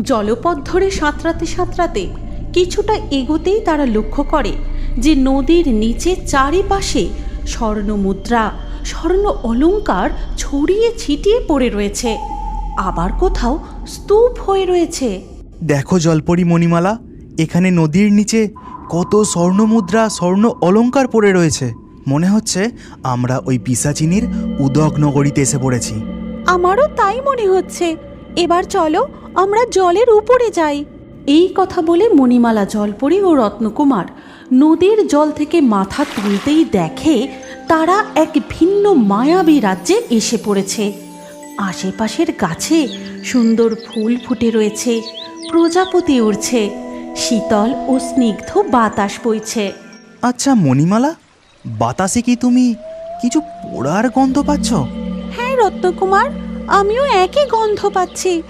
জলপথ ধরে সাঁতরাতে সাঁতরাতে কিছুটা এগোতেই তারা লক্ষ্য করে যে নদীর নিচে চারিপাশে স্বর্ণ মুদ্রা স্বর্ণ অলংকার ছড়িয়ে ছিটিয়ে পড়ে রয়েছে। আবার কোথাও স্তূপ হয়ে রয়েছে। দেখো জলপরি মণিমালা এখানে নদীর নিচে কত স্বর্ণমুদ্রা স্বর্ণ অলংকার পড়ে রয়েছে। মনে হচ্ছে আমরা ওই পিসাচিনির উদক নগরীতে এসে পড়েছি। আমারও তাই মনে হচ্ছে। এবার চলো আমরা জলের উপরে যাই। এই কথা বলে মণিমালা জলপরি ও রত্নকুমার নদীর জল থেকে মাথা তুলতেই দেখে তারা এক ভিন্ন মায়াবী রাজ্যে এসে পড়েছে। আশেপাশের গাছে সুন্দর ফুল ফুটে রয়েছে প্রজাপতি উড়ছে শীতল ও স্নিগ্ধ বাতাস বইছে। আচ্ছা মণিমালা বাতাসে কি তুমি কিছু পোড়ার গন্ধ পাচ্ছ? হ্যাঁ রত্নকুমার আমিও একই গন্ধ পাচ্ছি।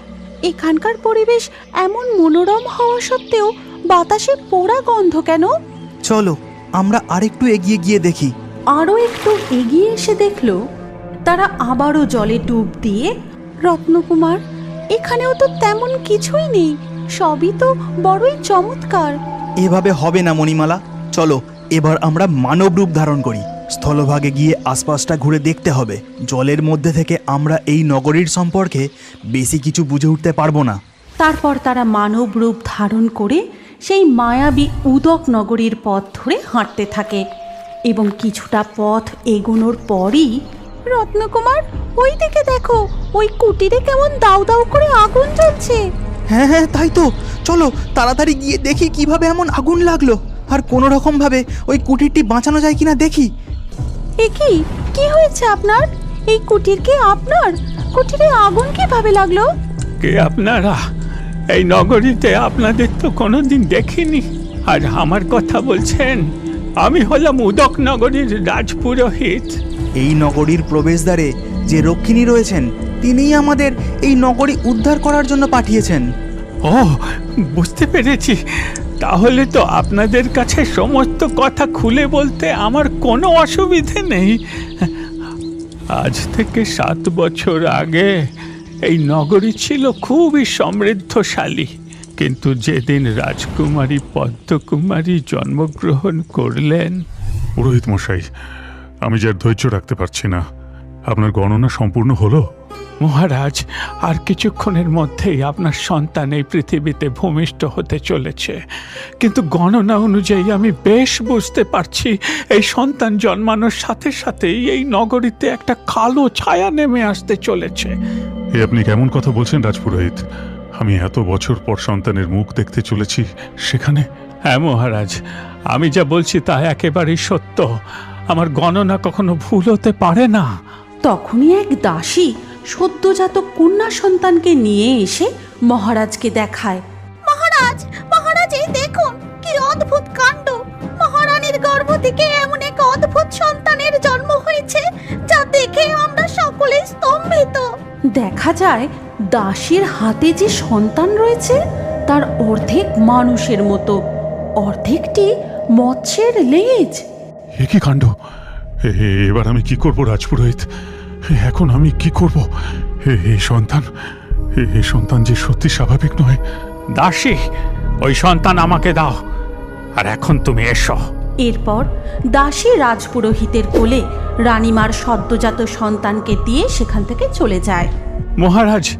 এখানকার পরিবেশ এমন মনোরম হওয়া সত্ত্বেও বাতাসে পোড়া গন্ধ কেন? চলো আমরা আরেকটু এগিয়ে গিয়ে দেখি। আরও একটু এগিয়ে এসে দেখল তারা আবারও জলে ডুব দিয়ে রত্নকুমার এখানেও তো তেমন কিছুই নেই সবই তো বড়ই চমৎকার। এভাবে হবে না মণিমালা। চলো এবার আমরা মানব রূপ ধারণ করি। স্থলভাগে গিয়ে আশপাশটা ঘুরে দেখতে হবে। জলের মধ্যে থেকে আমরা এই নগরীর সম্পর্কে বেশি কিছু বুঝে উঠতে পারব না। তারপর তারা মানব রূপ ধারণ করে সেই মায়াবী উদক নগরীর পথ ধরে হাঁটতে থাকে এবং কিছুটা পথ এগোনোর পরই রত্নকুমার ওই দিকে দেখো ওই কুটিরে কেমন দাউ দাউ করে আগুন জ্বলছে। হ্যাঁ হ্যাঁ তাই তো। চলো তাড়াতাড়ি গিয়ে দেখি কীভাবে এমন আগুন লাগল। আর কোনো রকম ভাবে ওই কুটিরটি বাঁচানো যায় কিনা দেখি। এ কি? কি হয়েছে আপনার? এই কুটির কি আপনার? কুটিরে আগুন কীভাবে লাগল? কে আপনারা? এই নগরীতে আপনাদের তো কোনোদিন দেখিনি। আর আমার কথা বলছেন আমি হলাম উদক নগরীর রাজপুরোহিত। এই নগরীর প্রবেশদ্বারে যে রক্ষিণী রয়েছেন তিনিই আমাদের এই নগরী উদ্ধার করার জন্য পাঠিয়েছেন। ও বুঝতে পেরেছি। তাহলে তো আপনাদের কাছে সমস্ত কথা খুলে বলতে আমার কোনো অসুবিধে নেই। আজ থেকে সাত বছর আগে এই নগরী ছিল খুবই সমৃদ্ধশালী, কিন্তু যেদিন রাজকুমারী পদ্মকুমারী জন্মগ্রহণ করলেন পুরোহিত মশাই, আমি যার ধৈর্য রাখতে পারছি না, আপনার গণনা সম্পূর্ণ হলো? মহারাজ আর কিছুক্ষণের মধ্যেই আপনার সন্তান এই পৃথিবীতে ভূমিষ্ঠ হতে চলেছে। কিন্তু গণনা অনুযায়ী আমি বেশ বুঝতে পারছি এই সন্তান জন্মানোর সাথে সাথেই এই নগরীতে একটা কালো ছায়া নেমে আসতে চলেছে। এ আপনি কেমন কথা বলছেন রাজপুরোহিত? আমি এত বছর পর সন্তানের মুখ দেখতে চলেছি সেখানে হ্যাঁ মহারাজ আমি যা বলছি তা একেবারেই সত্য। আমার গণনা কখনো ভুল হতে পারে না। তখনই এক দাসী সদ্যজাত কন্যা সন্তানকে নিয়ে এসে মহারাজকে দেখায়। মহারাজ মহারাজ এই দেখুন কি অদ্ভুত কাণ্ড। মহারানীর গর্ভ থেকে এমন এক অদ্ভুত সন্তানের জন্ম হয়েছে যা দেখে আমরা সকলে স্তম্ভিত। দেখা যায় দাসীর হাতে যে সন্তান রয়েছে তার অর্ধেক মানুষের মতো। অর্ধেকটি মৎস্যের লেজ। এ কি কাণ্ড? এবার আমি কি করব রাজপুরোহিত? এখন আমি কি করব? এই সন্তান এই সন্তান যে সত্যি স্বাভাবিক নয়। দাসী ওই সন্তান আমাকে দাও। আর এখন তুমি এসো। এরপর দাসী রাজপুরোহিতের কোলে রানীমার সদ্যজাত সন্তানকে দিয়ে সেখান থেকে চলে যায়। মহারাজ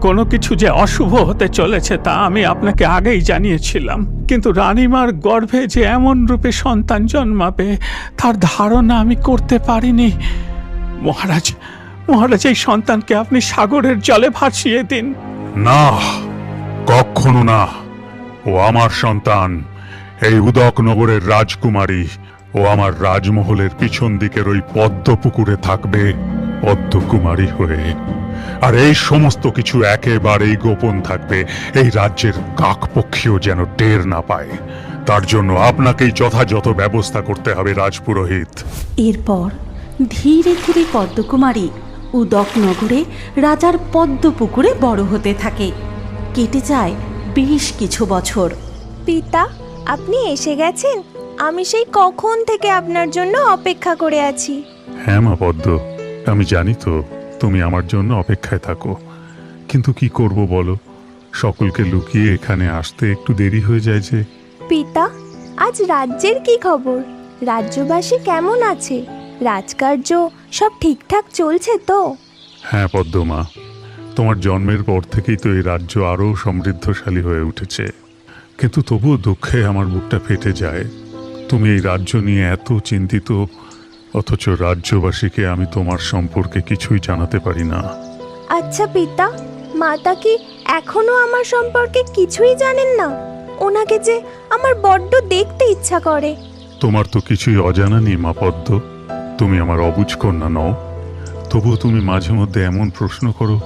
কোনো কিছু যে অশুভ হতে চলেছে তা আমি আপনাকে আগেই জানিয়েছিলাম। কিন্তু রানীমার গর্ভে যে এমন রূপে সন্তান জন্মাবে তার ধারণা আমি করতে পারিনি। মহারাজ মহারাজ এই সন্তানকে আপনি সাগরের জলে ভাসিয়ে দিন। না কখনো না। ও আমার সন্তান এই উদক নগরের রাজকুমারী। ও আমার রাজমহলের পিছন দিকের ওই পদ্ম পুকুরে থাকবে পদ্মকুমারী হয়ে। আর এই সমস্ত কিছু একেবারেই গোপন থাকবে। এই রাজ্যের কাকপক্ষীও যেন টের না পায়। তার জন্য আপনাকেই যথাযথ ব্যবস্থা করতে হবে রাজপুরোহিত। এরপর ধীরে ধীরে পদ্মকুমারী উদক নগরে রাজার পদ্মপুকুরে বড় হতে থাকে। কেটে যায় বেশ কিছু বছর। পিতা আপনি এসে গেছেন? আমি সেই কখন থেকে আপনার জন্য অপেক্ষা করে আছি। হ্যাঁ মা পদ্ম আমি জানি তো তুমি আমার জন্য অপেক্ষায় থাকো। কিন্তু কি করব বলো? সকলকে লুকিয়ে এখানে আসতে একটু দেরি হয়ে যায় যে। পিতা আজ রাজ্যের কি খবর? রাজ্যবাসী কেমন আছে? রাজকার্য সব ঠিকঠাক চলছে তো? হ্যাঁ পদ্মমা তোমার জন্মের পর থেকেই তো এই রাজ্য আরও সমৃদ্ধশালী হয়ে উঠেছে। কিন্তু তবুও দুঃখে আমার বুকটা ফেটে যায়। তুমি এই রাজ্য নিয়ে এত চিন্তিত অথচ রাজ্যবাসীকে আমি তোমার সম্পর্কে কিছুই জানাতে পারি না। আচ্ছা পিতা মাতা কি এখনও আমার সম্পর্কে কিছুই জানেন না? ওনাকে যে আমার বড্ড দেখতে ইচ্ছা করে। তোমার তো কিছুই অজানা নেই মা পদ্ম। তুমি আমার অবুঝ কন্যা নও। তবুও তুমি মাঝে মধ্যে এমন প্রশ্ন করো,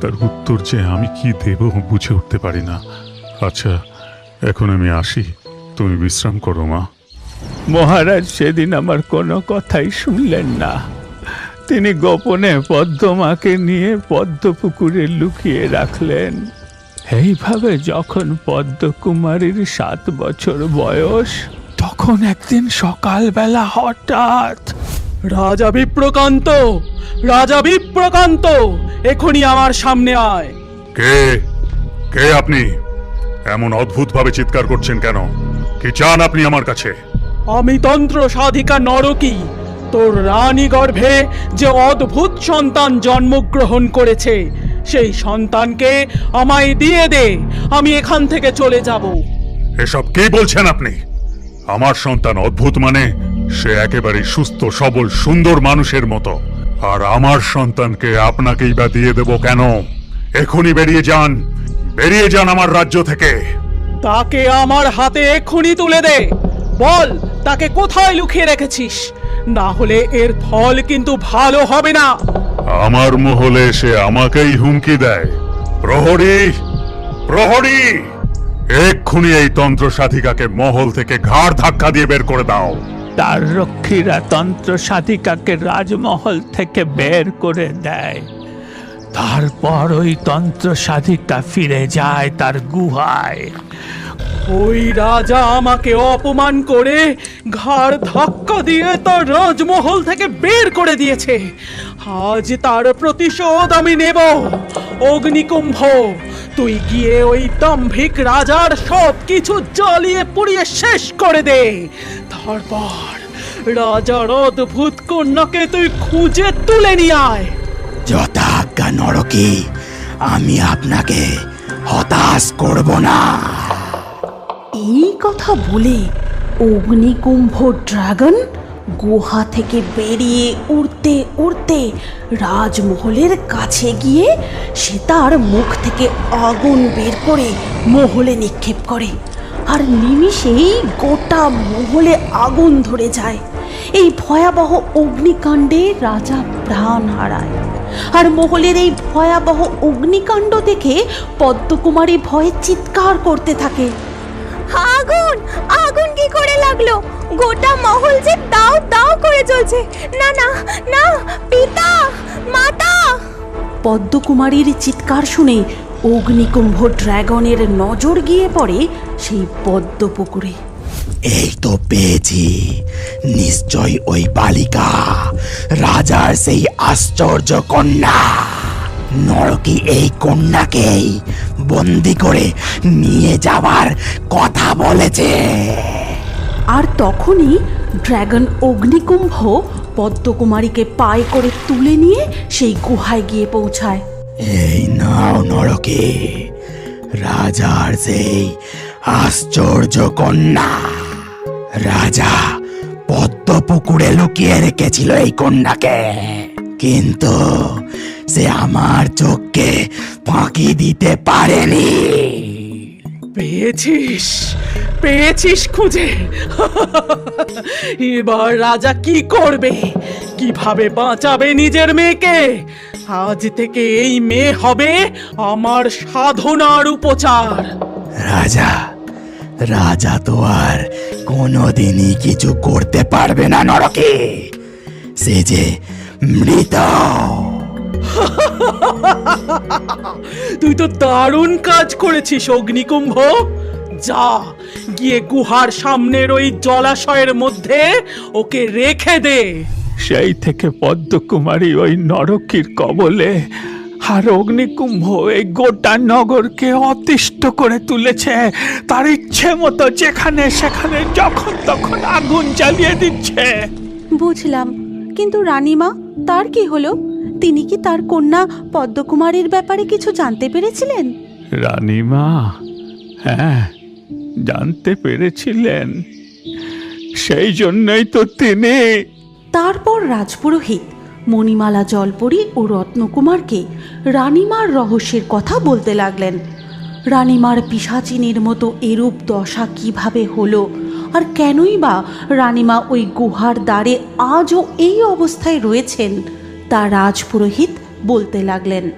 তার উত্তর যে আমি কি দেব বুঝে উঠতে পারি না। আচ্ছা এখন আমি আসি। তুমি বিশ্রাম করো, মা। মহারাজ সেদিন আমার কোনো কথাই শুনলেন না। তিনি গোপনে পদ্মমাকে নিয়ে পদ্মপুকুরে লুকিয়ে রাখলেন। এইভাবে যখন পদ্মকুমারীর সাত বছর বয়স, তখন একদিন সকালবেলা হঠাৎ রাজা বিপ্রকান্ত রাজা বিপ্রকান্ত এখনই আমার সামনে আয়। কে? কে আপনি? এমন অদ্ভুতভাবে চিৎকার করছেন কেন? কি চান আপনি আমার কাছে? আমি তন্ত্র সাধিকা নরকী। তোর রানী গর্ভে যে অদ্ভুত সন্তান জন্মগ্রহণ করেছে সেই সন্তানকে আমায় দিয়ে দে আমি এখান থেকে চলে যাব। এসব কি বলছেন আপনি? আমার সন্তান অদ্ভুত মানে সে একেবারে সুস্থ সবল সুন্দর মানুষের মতো। আর আমার সন্তানকে আপনাকেই বা দিয়ে দেব কেন? এখনই বেরিয়ে যান। বেরিয়ে যান আমার রাজ্য থেকে। তাকে আমার হাতে এক্ষুনি তুলে দে। বল তাকে কোথায় লুকিয়ে রেখেছিস? না হলে এর ফল কিন্তু ভালো হবে না। আমার মহলে সে আমাকেই হুমকি দেয়। প্রহরী প্রহরী! এক্ষুনি এই তন্ত্র সাধিকাকে মহল থেকে ঘাড় ধাক্কা দিয়ে বের করে দাও। তার রক্ষীরা তন্ত্র সাধিকাকে রাজমহল থেকে বের করে দেয়। তারপর ওই তন্ত্র সাধিকা ফিরে যায় তার গুহায়। ওই রাজা আমাকে অপমান করে ঘাড় ধাক্কা দিয়ে তার রাজমহল থেকে বের করে দিয়েছে। আজ তার প্রতিশোধ আমি নেব। অগ্নিকুম্ভ তুই গিয়ে ওই দাম্ভিক রাজার সব কিছু জ্বালিয়ে পুড়িয়ে শেষ করে দে। তারপর রাজার অদ্ভুত কন্যাকে তুই খুঁজে তুলে নিয়ে আয়। যথাজ্ঞা নরকে আমি আপনাকে হতাশ করব না। এই কথা বলে অগ্নিকুম্ভ ড্রাগন গুহা থেকে বেরিয়ে উড়তে উড়তে রাজমহলের কাছে গিয়ে সে তার মুখ থেকে আগুন বের করে মহলে নিক্ষেপ করে। আর নিমিষেই গোটা মহলে আগুন ধরে যায়। এই ভয়াবহ অগ্নিকাণ্ডে রাজা প্রাণ হারায়। আর মহলের এই ভয়াবহ অগ্নিকাণ্ড দেখে পদ্মকুমারী ভয়ে চিৎকার করতে থাকে। আগুন! আগুন কি করে লাগল? গোটা মহল যে দাও দাও করে চলছে না না না পিতা মাতা। পদ্মকুমারীর চিৎকার শুনে অগ্নিকুম্ভ ড্রাগনের নজর গিয়ে পড়ে সেই পদ্মপুকুরে। এই তো পেয়েছি। নিশ্চয় ওই বালিকা রাজার সেই আশ্চর্য কন্যা। নরকি এই কন্যাকেই বন্দি করে নিয়ে যাবার কথা বলেছে। আর তখনই ড্রাগন অগ্নিকুম্ভ পদ্মকুমারীকে পায়ে করে তুলে নিয়ে সেই গুহায় গিয়ে পৌঁছায়। এই নাও নরকে রাজার সেই আশ্চর্য কন্যা। রাজা পদ্ম পুকুরে লুকিয়ে রেখেছিল এই কন্যাকে। কিন্তু সে আমার চোখকে ফাঁকি দিতে পারেনি। পেয়েছিস? পেয়েছিস খুঁজে? এবার রাজা কি করবে? কীভাবে বাঁচাবে নিজের মেয়েকে? আজ থেকে এই মেয়ে হবে আমার সাধনার উপচার। রাজা রাজা তো আর কোনোদিনই কিছু করতে পারবে না নরকে। সে যে মৃত। তুই তো দারুণ কাজ করেছিস অগ্নিকুম্ভ। যা। গিয়ে গুহার সামনের ওই জলাশয়ের মধ্যে ওকে রেখে দে। সেই থেকে পদ্মকুমারী ওই নরকীর কবলে আর অগ্নিকুম্ভ এই গোটা নগরকে অতিষ্ঠ করে তুলেছে। তার ইচ্ছে মতো যেখানে সেখানে যখন তখন আগুন জ্বালিয়ে দিচ্ছে। বুঝলাম। কিন্তু রানীমা তার কি হলো? তিনি কি তার কন্যা পদ্মকুমারীর ব্যাপারে কিছু জানতে পেরেছিলেন? রানীমা হ্যাঁ জানতে পেরেছিলেন। সেই জন্যই তো তিনি তারপর রাজপুরোহিত, মণিমালা জলপরি ও রত্নকুমারকে রানীমার রহস্যের কথা বলতে লাগলেন। রানীমার পিসাচিনীর মতো এরূপ দশা কীভাবে হলো, আর কেনই বা রানীমা ওই গুহার দ্বারে আজও এই অবস্থায় রয়েছেন, তা রাজপুরোহিত বলতে লাগলেন।